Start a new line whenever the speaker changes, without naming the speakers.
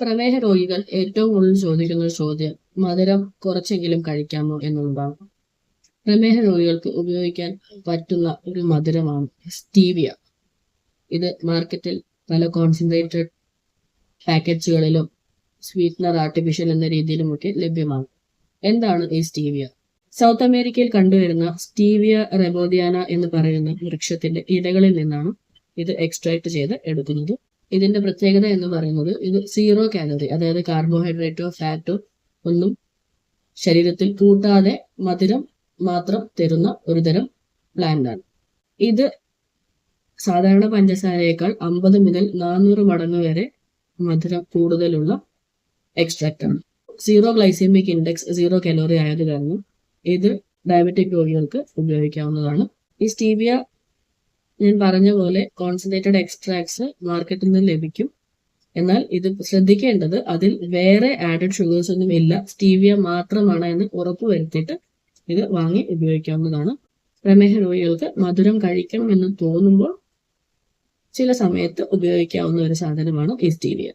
പ്രമേഹ രോഗികൾ ഏറ്റവും കൂടുതൽ ചോദിക്കുന്ന ഒരു ചോദ്യം മധുരം കുറച്ചെങ്കിലും കഴിക്കാമോ എന്നുള്ളതാണ്. പ്രമേഹ രോഗികൾക്ക് ഉപയോഗിക്കാൻ പറ്റുന്ന ഒരു മധുരമാണ് സ്റ്റീവിയ. ഇത് മാർക്കറ്റിൽ പല കോൺസെൻട്രേറ്റഡ് പാക്കറ്റുകളിലും സ്വീറ്റ്നർ ആർട്ടിഫിഷ്യൽ എന്ന രീതിയിലുമൊക്കെ ലഭ്യമാണ്. എന്താണ് ഈ സ്റ്റീവിയ? സൗത്ത് അമേരിക്കയിൽ കണ്ടുവരുന്ന സ്റ്റീവിയ റെബോദിയാന എന്ന് പറയുന്ന വൃക്ഷത്തിന്റെ ഇലകളിൽ നിന്നാണ് ഇത് എക്സ്ട്രാക്ട് ചെയ്ത് എടുക്കുന്നത്. ഇതിന്റെ പ്രത്യേകത എന്ന് പറയുന്നത് ഇത് സീറോ കാലറി അതായത് കാർബോഹൈഡ്രേറ്റോ ഫാറ്റോ ഒന്നും ശരീരത്തിൽ കൂട്ടാതെ മധുരം മാത്രം തരുന്ന ഒരു തരം ആണ്. ഇത് സാധാരണ പഞ്ചസാരയേക്കാൾ അമ്പത് മുതൽ നാനൂറ് മടങ്ങ് വരെ മധുരം കൂടുതലുള്ള എക്സ്ട്രാക്റ്റ് ആണ്. Zero glycemic index zero calorie ആയത് കാരണം ഇത് ഡയബറ്റിക് രോഗികൾക്ക് ഉപയോഗിക്കാവുന്നതാണ്. ഈ സ്റ്റീവിയ ഞാൻ പറഞ്ഞ പോലെ കോൺസെൻട്രേറ്റഡ് എക്സ്ട്രാക്ട്സ് മാർക്കറ്റിൽ നിന്ന് ലഭിക്കും. എന്നാൽ ഇത് ശ്രദ്ധിക്കേണ്ടത് അതിൽ വേറെ ആഡഡ് ഷുഗേഴ്സ് ഒന്നും ഇല്ല. സ്റ്റീവിയ മാത്രമാണ് എന്ന് ഉറപ്പ് വരുത്തിയിട്ട് ഇത് വാങ്ങി ഉപയോഗിക്കാവുന്നതാണ്. പ്രമേഹ രോഗികൾക്ക് മധുരം കഴിക്കണം എന്ന് തോന്നുമ്പോൾ ചില സമയത്ത് ഉപയോഗിക്കാവുന്ന ഒരു സാധനമാണ് ഈ സ്റ്റീവിയ